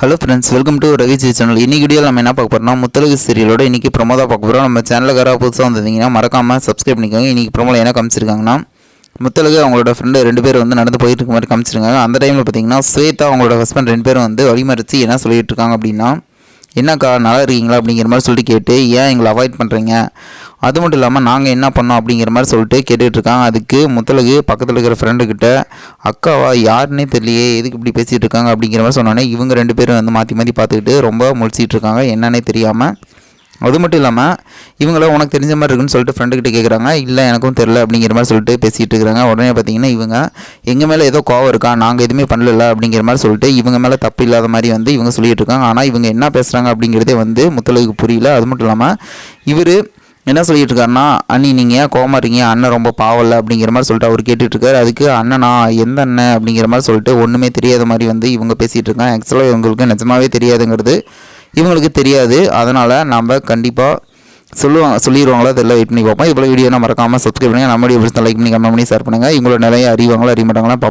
Hello friends welcome to Ravi ji channel இன்றைக்கி video நம்ம என்ன பார்க்க போறோம்னா முத்தலகு சீரியலோட இன்னைக்கு ப்ரொமோ பார்க்க போகிறோம் நம்ம சேனலுக்காராக புதுசாக வந்திருந்தீங்கன்னா மறக்காமல் சப்ஸ்கிரைப் பண்ணிக்கோங்க. இன்னைக்கு ப்ரொமோவில் என்ன காமிச்சிருக்காங்கன்னா முத்தலகு அவங்களோட ஃப்ரெண்டு ரெண்டு பேர் வந்து நடந்து போயிட்டு இருக்க மாதிரி காமிச்சிருக்காங்க. அந்த டைமில் பார்த்தீங்கன்னா ஸ்வேதா அவங்களோட ஹஸ்பண்ட் ரெண்டு பேரும் வந்து வழிமறித்து என்ன சொல்லிட்டு இருக்காங்க அப்படின்னா என்னக்கா நல்லா இருக்கீங்களா? அப்படிங்கிற மாதிரி சொல்லிட்டு கேட்டு ஏன் எங்களை அவாய்ட் பண்ணுறீங்க அது மட்டும் இல்லாமல் நாங்கள் என்ன பண்ணோம் அப்படிங்கிற மாதிரி சொல்லிட்டு கேட்டுட்டு இருக்காங்க. அதுக்கு முத்தலகு பக்கத்தில் இருக்கிற ஃப்ரெண்டுக்கிட்ட அக்காவா யாருன்னே தெரியலையே எதுக்கு இப்படி பேசிகிட்டு இருக்காங்க? அப்படிங்கிற மாதிரி சொன்னோன்னே இவங்க ரெண்டு பேரும் வந்து மாற்றி மாற்றி பார்த்துக்கிட்டு ரொம்ப முழிச்சிட்டு இருக்காங்க. என்னன்னே தெரியாமல் அது மட்டும் இல்லாமல் இவங்கள உனக்கு தெரிஞ்ச மாதிரி இருக்குன்னு சொல்லிட்டு ஃப்ரெண்டுக்கிட்ட கேட்குறாங்க இல்லை எனக்கும் தெரில அப்படிங்கிற மாதிரி சொல்லிட்டு பேசிகிட்டு இருக்கிறாங்க உடனே பார்த்தீங்கன்னா இவங்க எங்கள் மேலே ஏதோ கோவம் இருக்கா? நாங்கள் எதுவுமே பண்ணல அப்படிங்கிற மாதிரி சொல்லிட்டு இவங்க மேலே தப்பு இல்லாத மாதிரி வந்து இவங்க சொல்லிகிட்டு இருக்காங்க. ஆனால் இவங்க என்ன பேசுகிறாங்க அப்படிங்கிறதே வந்து முத்தலுக்கு புரியல. அது மட்டும் இல்லாமல் இவர் என்ன சொல்லிட்டு இருக்காருன்னா அண்ணி நீங்கள் ஏன் கோமா இருக்கீங்க? அண்ணன் ரொம்ப பாவம்ல அப்படிங்கிற மாதிரி சொல்லிட்டு அவர் கேட்டுட்டு இருக்காரு அதுக்கு அண்ணனா எந்த அண்ணன்? அப்படிங்கிற மாதிரி சொல்லிட்டு ஒன்றுமே தெரியாத மாதிரி வந்து இவங்க பேசிகிட்டு இருக்காங்க. ஆக்சுவலாக இவங்களுக்கு நிஜமாவே தெரியாதுங்கிறது இவங்களுக்கு தெரியாது. அதனால் நம்ம கண்டிப்பாக சொல்லுவாங்க சொல்லிடுவாங்களா? தெரியல வெயிட் பண்ணி பார்ப்போம். இது போல வீடியோ மறக்காமல் சப்ஸ்கிரைப் பண்ணுங்கள் நம்மளுடைய லைக் பண்ணி கமெண்ட் பண்ணி ஷேர் பண்ணுங்கள் இவங்களோட நிறைய அறிவாங்களா அறிய மாட்டாங்களா பார்ப்போம்.